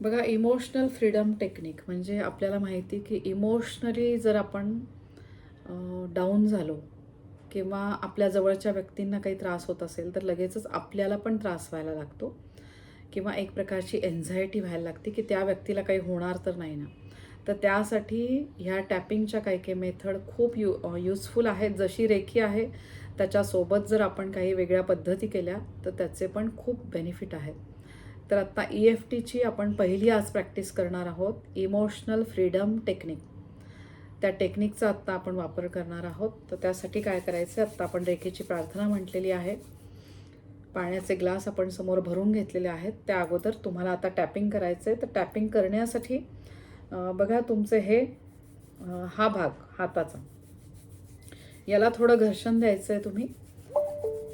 बघा emotional freedom technique म्हणजे आपल्याला माहिती की इमोशनली जर आपण डाऊन झालो किंवा आपल्या जवळच्या व्यक्तींना काही त्रास होत असेल तर लगेचच आपल्याला पण त्रास व्हायला लागतो किंवा एक प्रकारची एन्झायटी व्हायला लागते की त्या व्यक्तीला काही होणार तर नाही ना. तर त्यासाठी ह्या टॅपिंगच्या काही काही मेथड खूप यू युजफुल आहेत. जशी रेखी आहे त्याच्यासोबत जर आपण काही वेगळ्या पद्धती केल्या तर त्याचे पण खूप बेनिफिट आहेत. तर आत्ता ई एफ टीची आपण पहिली आज प्रॅक्टिस करणार आहोत इमोशनल फ्रीडम टेक्निक त्या टेक्निकचा आत्ता आपण वापर करणार आहोत. तर त्यासाठी काय करायचं आत्ता आपण रेखेची प्रार्थना म्हटलेली आहे. पाण्याचे ग्लास आपण समोर भरून घेतलेले आहेत. त्या अगोदर तुम्हाला आता टॅपिंग करायचं आहे तर टॅपिंग करण्यासाठी बघा तुमचे हे हा भाग हाताचा. याला थोडं घर्षण द्यायचं आहे तुम्ही.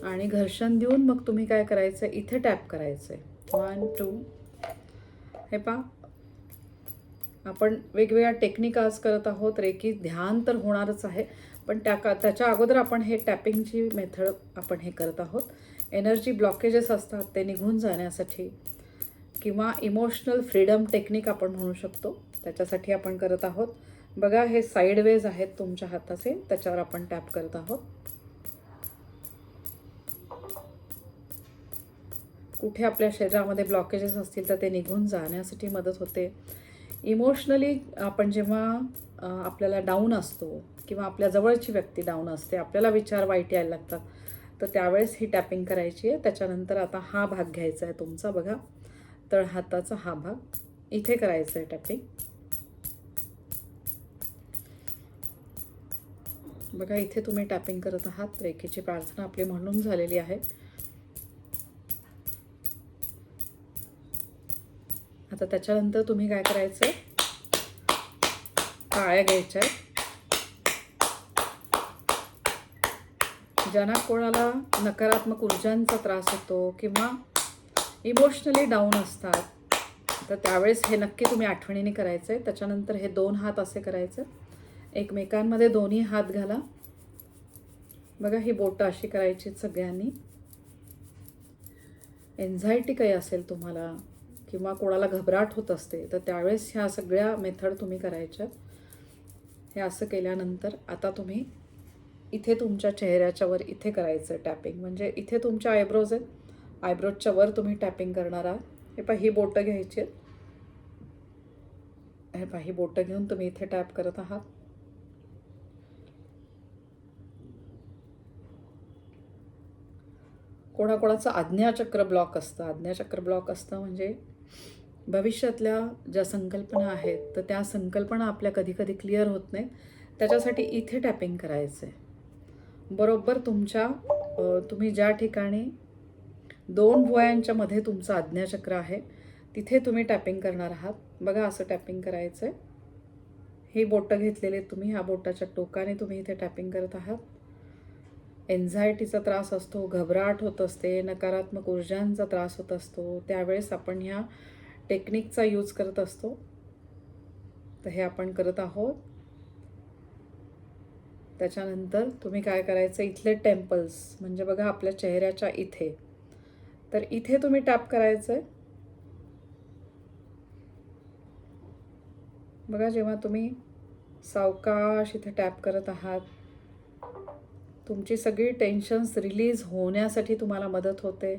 आणि घर्षण देऊन मग तुम्ही काय करायचं आहे इथे टॅप करायचं आहे वन टू हे पा आपण वेगवेगळ्या टेक्निक आज करत आहोत. रेकी ध्यान तर होणारच आहे. पण त्या का त्याच्या अगोदर आपण हे टॅपिंगची मेथड आपण हे करत आहोत. एनर्जी ब्लॉकेजेस असतात ते निघून जाण्यासाठी किंवा इमोशनल फ्रीडम टेक्निक आपण म्हणू शकतो. त्याच्यासाठी आपण करत आहोत. बघा हे साईडवेज आहेत तुमच्या हाताचे. त्याच्यावर आपण टॅप करत आहोत. कुठे आपल्या शरीरामध्ये ब्लॉकेजेस असतील तर ते निघून जाण्यासाठी मदत होते. इमोशनली आपण जेव्हा आपल्याला डाऊन असतो किंवा आपल्या जवळची व्यक्ती डाऊन असते आपल्याला विचार वाईट यायला लागतात तर त्यावेळेस ही टॅपिंग करायची आहे. त्याच्यानंतर आता हा भाग घ्यायचा आहे तुमचा बघा. तळ हाताचा हा भाग. इथे करायचा आहे टॅपिंग बघा इथे तुम्ही टॅपिंग करत आहात. रेखेची प्रार्थना आपली म्हणून झालेली आहे. आता त्याच्यानंतर तुम्ही काय करायचं? काळ्या घ्यायच्या आहेत. ज्यांना कोणाला नकारात्मक ऊर्जांचा त्रास होतो किंवा इमोशनली डाऊन असतात तर त्यावेळेस हे नक्की तुम्ही आठवणीने करायचं आहे त्याच्यानंतर हे दोन हात असे करायचं. एकमेकांमध्ये दोन्ही हात घाला. बघा ही बोटं अशी करायची सगळ्यांनी. एन्झायटी काही असेल तुम्हाला किंवा कोणाला घबराट होत असते तर त्यावेळेस ह्या सगळ्या मेथड तुम्ही करायच्या. हे असं केल्यानंतर आता तुम्ही इथे तुमच्या चेहऱ्याच्या वर इथे करायचं टॅपिंग म्हणजे इथे तुमच्या आयब्रोज आहेत. आयब्रोजच्या वर तुम्ही टॅपिंग करणार आहात. हे पहा ही बोटं घ्यायची आहेत. हे पहा ही बोटं घेऊन तुम्ही इथे टॅप करत आहात. कोणाकोणाचं आज्ञाचक्र ब्लॉक असतं. आज्ञाचक्र ब्लॉक असतं म्हणजे भविष्यातल्या ज्या संकल्पना आहेत तर त्या संकल्पना आपल्या कधी कधी क्लिअर होत नाहीत. त्याच्यासाठी इथे टॅपिंग करायचं आहे बरोबर तुमच्या तुम्ही ज्या ठिकाणी दोन भुवयांच्या मध्ये तुमचं आज्ञाचक्र आहे तिथे तुम्ही टॅपिंग करणार आहात. बघा असं टॅपिंग करायचं आहे ही बोटं घेतलेले आहेत तुम्ही ह्या बोटाच्या टोकाने तुम्ही इथे टॅपिंग करत आहात. एन्झायटीचा त्रास असतो घबराट होत असते नकारात्मक ऊर्जांचा त्रास होत असतो त्यावेळेस आपण ह्या टेक्निकचा यूज करत असतो. तर हे आपण करत आहोत. त्याच्यानंतर तुम्ही काय करायचं इथले टेम्पल्स म्हणजे बघा आपल्या चेहऱ्याच्या इथे. तर इथे तुम्ही टॅप करायचं आहे बघा जेव्हा तुम्ही सावकाश इथे टॅप करत आहात तुमची सगळी टेन्शन्स रिलीज होण्यासाठी तुम्हाला मदत होते.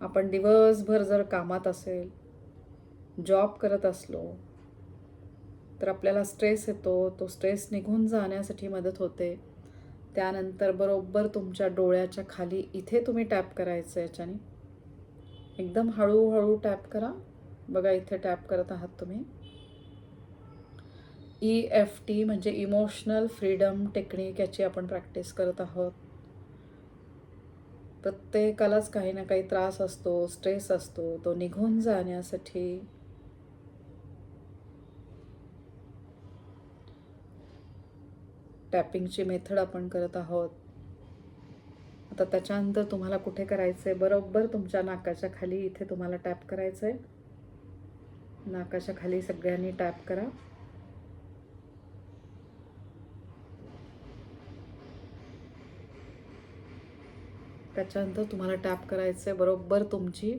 आपण दिवसभर जर कामात असेल जॉब करत असलो तर आपल्याला स्ट्रेस येतो तो स्ट्रेस निघून जाण्यासाठी मदत होते. त्यानंतर बरोबर तुमच्या डोळ्याच्या खाली इथे तुम्ही टॅप करायचं याच्याने. एकदम हळूहळू टॅप करा. बघा इथे टॅप करत आहात तुम्ही. ई एफ टी म्हणजे इमोशनल फ्रीडम टेक्निक याची आपण प्रॅक्टिस करत आहोत. प्रत्येकालाच काही ना काही त्रास असतो स्ट्रेस असतो तो निघून जाण्यासाठी. टॅपिंगची मेथड आपण करत आहोत. आता त्याच्यानंतर तुम्हाला कुठे करायचं आहे बरोबर तुमच्या नाकाच्या खाली इथे तुम्हाला टॅप करायचं आहे नाकाच्या खाली सगळ्यांनी टॅप करा. त्याच्यानंतर तुम्हाला टॅप करायचं आहे बरोबर तुमची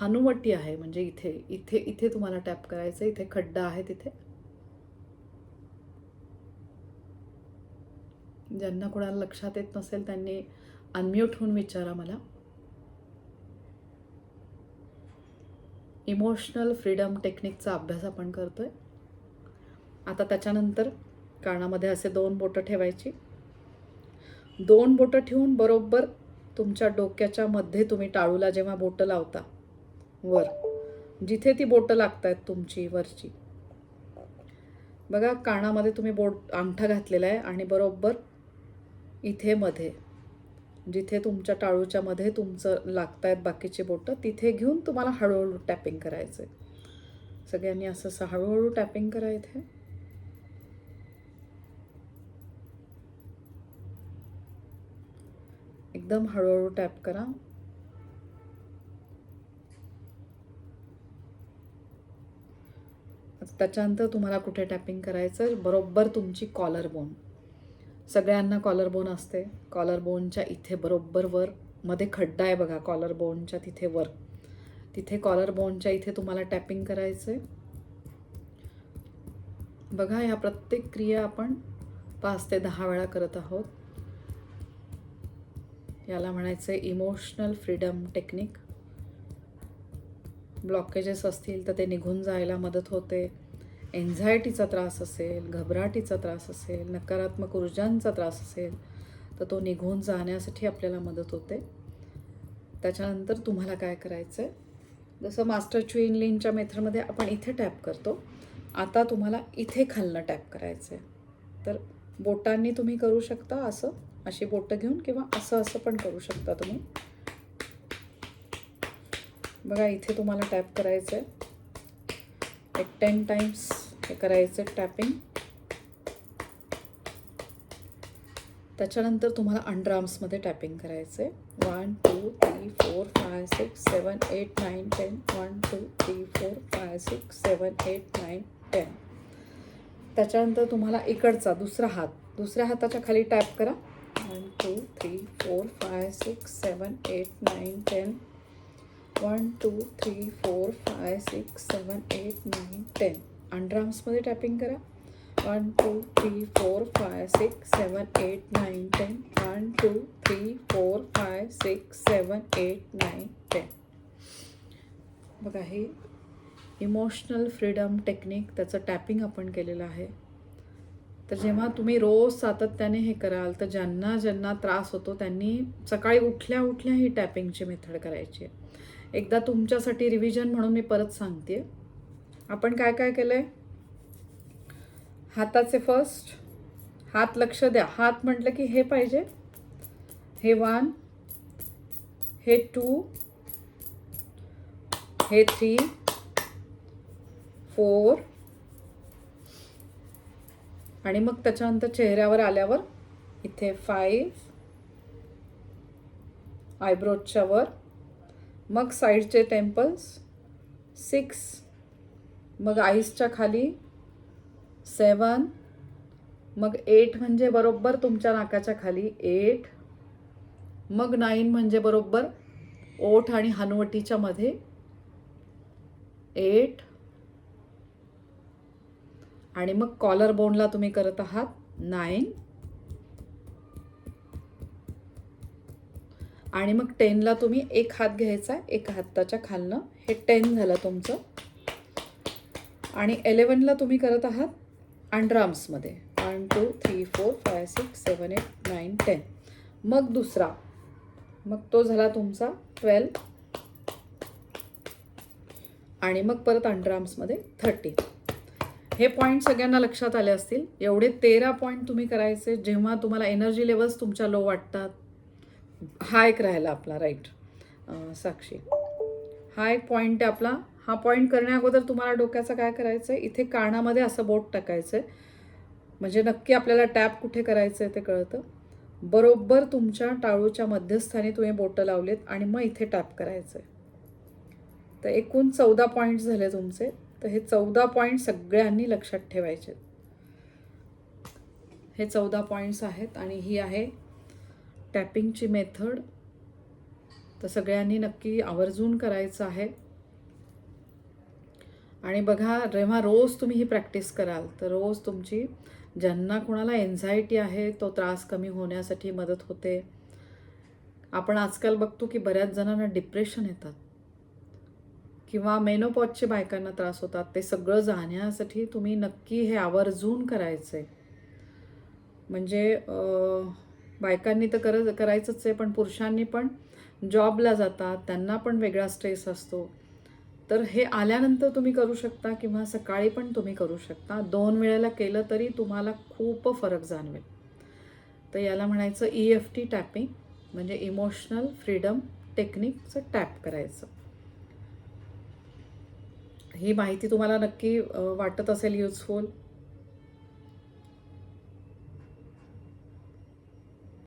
हनुवटी आहे. म्हणजे इथे इथे इथे तुम्हाला टॅप करायचं आहे इथे खड्डा आहे तिथे. ज्यांना कोणाला लक्षात येत नसेल त्यांनी अनम्यूट होऊन विचारा मला. इमोशनल फ्रीडम टेक्निकचा अभ्यास आपण करतोय. आता त्याच्यानंतर कानामध्ये असे दोन बोटं ठेवायची. दोन बोटं ठेवून बरोबर तुमच्या डोक्याच्या मध्ये तुम्ही टाळूला जेव्हा बोटं लावता. वर. जिथे ती बोटं लागतायत तुमची वरची. बघा कानामध्ये तुम्ही बोट अंगठा घातलेला आहे आणि बरोबर इथे मध्ये. जिथे तुमच्या टाळूच्या मध्ये तुमचं लागतायत बाकीचे बोटं तिथे घेऊन तुम्हाला हळूहळू टॅपिंग करायचं आहे सगळ्यांनी असं असं हळूहळू टॅपिंग करा इथे. एकदम हळूहळू टॅप करा. त्याच्यानंतर तुम्हाला कुठे टॅपिंग करायचं बरोबर तुमची कॉलर बोन सगळ्यांना कॉलर बोन असते. कॉलर बोनच्या इथे बरोबर वर मध्ये खड्डा आहे बघा कॉलर बोनच्या तिथे वर. तिथे कॉलर बोनच्या इथे तुम्हाला टॅपिंग करायचं आहे बघा या प्रत्येक क्रिया आपण पाच ते दहा वेळा करत आहोत. याला म्हणायचं आहे इमोशनल फ्रीडम टेक्निक ब्लॉकेजेस असतील तर ते निघून जायला मदत होते. एन्झायटीचा त्रास असेल घबराटीचा त्रास असेल नकारात्मक ऊर्जांचा त्रास असेल तर तो निघून जाण्यासाठी आपल्याला मदत होते. त्याच्यानंतर तुम्हाला काय करायचं आहे जसं मास्टर च्युईन लिनच्या मेथडमध्ये आपण इथे टॅप करतो आता तुम्हाला इथे खालनं टॅप करायचं आहे तर बोटांनी तुम्ही करू शकता असं. अशी बोटं घेऊन किंवा असं असं पण करू शकता तुम्ही. बघा इथे तुम्हाला टॅप करायचं आहे. एक टेन टाइम्स हे करायचं टॅपिंग. त्याच्यानंतर तुम्हाला अंडरआर्म्समध्ये टॅपिंग करायचं आहे. One two three four five six seven eight nine ten. One two three four five six seven eight nine ten. त्याच्यानंतर तुम्हाला इकडचा दुसरा हात. दुसऱ्या हाताच्या खाली टॅप करा. One two three four five six seven eight nine ten one two three four five six seven eight nine ten अंडरआर्म्समध्ये tapping करा. One two three four five six seven eight nine ten one two three four five six seven eight nine ten बघा हे emotional freedom technique त्याचं tapping आपण केलेलं आहे. तर जेव्हा तुम्ही रोज सातत्याने हे कराल तर ज्यांना ज्यांना त्रास होतो त्यांनी सकाळी उठल्या उठल्या ही टॅपिंगची मेथड करायची आहे. एकदा तुमच्यासाठी रिव्हिजन म्हणून मी परत सांगते. आपण काय काय केलं आहे हाताचे फर्स्ट हात लक्ष द्या. हात म्हटलं की हे पाहिजे हे वन हे टू हे थ्री फोर आणि मग त्याच्यानंतर चेहऱ्यावर आल्यावर इथे फाईव्ह आयब्रोजच्या वर. मग साईडचे टेम्पल्स सिक्स मग आईसच्या खाली सेवन मग एट म्हणजे बरोबर तुमच्या नाकाच्या खाली एट मग नाईन म्हणजे बरोबर ओठ आणि हनुवटीच्या मध्ये एट आणि मग कॉलर बोनला तुम्ही करत आहात नाईन आणि मग टेनला तुम्ही एक हात घ्यायचा एक हाताच्या खालनं. हे टेन झालं तुमचं. आणि एलेवनला तुम्ही करत आहात अंडरआर्म्समध्ये one two three four five six seven eight nine ten मग दुसरा. मग तो झाला तुमचा ट्वेल्व आणि मग परत अंडरआर्म्समध्ये थर्टी हे पॉईंट सगळ्यांना लक्षात आले असतील. एवढे तेरा पॉईंट तुम्ही करायचे जेव्हा तुम्हाला एनर्जी लेवल्स तुमच्या लो वाटतात. हा एक राहिला आपला राईट साक्षी. हा एक पॉईंट आहे आपला. हा पॉईंट करण्या अगोदर तुम्हाला डोक्याचं काय करायचं आहे इथे कानामध्ये असं बोट टाकायचं आहे म्हणजे नक्की आपल्याला टॅप कुठे करायचं आहे ते कळतं. बरोबर तुमच्या टाळूच्या मध्यस्थानी तुम्ही बोटं लावलेत आणि मग इथे टॅप करायचं आहे तर एकूण चौदा पॉईंट झाले तुमचे. तर हे चौदा पॉईंट सगळ्यांनी लक्षात ठेवायचे. हे चौदा पॉईंट्स आहेत आणि ही आहे टॅपिंगची मेथड तर सगळ्यांनी नक्की आवर्जून करायचं आहे. आणि बघा जेव्हा रोज तुम्ही ही प्रॅक्टिस कराल तर रोज तुमची ज्यांना कोणाला एन्झायटी आहे तो त्रास कमी होण्यासाठी मदत होते. आपण आजकाल बघतो की बऱ्याच जणांना डिप्रेशन येतात. किंवा मेनोपॉजचे बायकांना त्रास होतात ते सगळं जाण्यासाठी तुम्ही नक्की हे आवर्जून करायचं आहे म्हणजे बायकांनी तर कर करायचंच आहे पण पुरुषांनी पण जॉबला जातात त्यांना पण वेगळा स्ट्रेस असतो. तर हे आल्यानंतर तुम्ही करू शकता किंवा सकाळी पण तुम्ही करू शकता. दोन वेळेला केलं तरी तुम्हाला खूप फरक जाणवेल. तर याला म्हणायचं ई एफ टी टॅपिंग म्हणजे इमोशनल फ्रीडम टेक्निकचं टॅप करायचं. ही माहिती तुम्हाला नक्की वाटत असेल युजफुल